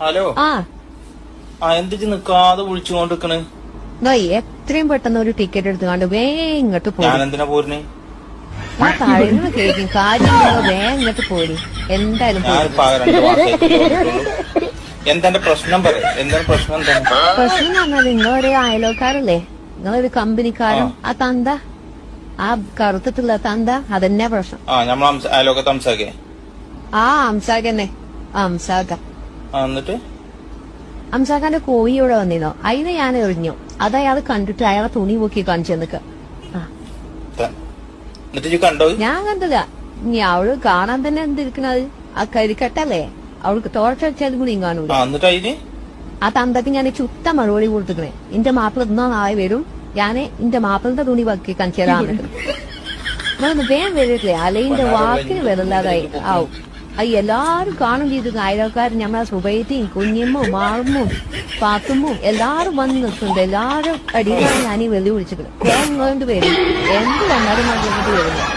Hello. ആ. ആ എന്തിച്ച് നിക്കാതെ വിളിച്ചുകൊണ്ടിരിക്കണ്? ദാ എത്രയും പെട്ടെന്ന് ഒരു ടിക്കറ്റ് എടുത്തുകൊണ്ട് വേങ്ങട്ട് ഇങ്ങോട്ട് ഞാൻ പോയി എന്തിനാ പോരുന്നേ? ആ കഴിഞ്ഞ കേൾക്കും. കാര്യം വേ ഇങ്ങോട്ട് പോരി. എന്തായാലും പോരി. ഞാനിപ്പോ ആകെ രണ്ട്. എന്തെന്റെ പ്രശ്നം പറ എന്താണ് പ്രശ്നം എന്താണ്? പ്രശ്നം എന്ന് പറഞ്ഞാൽ നിങ്ങളൊരു അയലോക്കാരല്ലേ? നിങ്ങളൊരു കമ്പനിക്കാരൻ. ആ. തന്ത. ആ കറുത്തിട്ടുള്ള തന്ത അതന്നെ പ്രശ്നം. ആ നമ്മൾ അയലോക്കത്ത് സംസാരിക്കേ ആ അംസാഖ ആ എന്നിട്ട്? അംസാഖാന്റെ കോഴിയോടെ വന്നിരുന്നോ. അതിനെ ഞാൻ എറിഞ്ഞു. അത് അയാൾ കണ്ടിട്ട് അയാളെ തുണി പൊക്കി കാണിച്ചു എന്നിട്ട് കണ്ടോ? ഞാൻ കണ്ടതാ. ഇനി അവൾ കാണാൻ തന്നെ എന്തിരിക്കണത്? ആ കരിക്കട്ടല്ലേ? അവൾക്ക് തോർച്ചടിച്ചാലും കൂടി കാണൂല. ആ എന്നിട്ട് അതിന് ആ തന്തക്ക് ഞാൻ ചുത്ത മറുപടി കൊടുത്തിക്കണേ. എന്റെ മാപ്പിള ഇന്നോ നാളെ വരും. ഞാൻ എന്റെ മാപ്പിളന്റെ തുണി വക്കി കാണിച്ചതാണ് നമ്മളൊന്ന് വേഗം വരില്ലേ അലയിന്റെ വാക്കിന് വരല്ലാതായി ആവും അത് എല്ലാരും കാണും ചെയ്തു. അയൽക്കാരൻ നമ്മളെ സുബൈറ്റിയും കുഞ്ഞമ്മവും മാറുമ്മും പാത്തുമ്മും എല്ലാരും വന്ന് നിൽക്കുന്നുണ്ട്. എല്ലാരും അടിയിലാണ് ഞാൻ ഈ വെല്ലു വിളിച്ചിട്ട് വേഗം കൊണ്ട് വരും എന്ത് വന്നാലും മതി വരുന്നു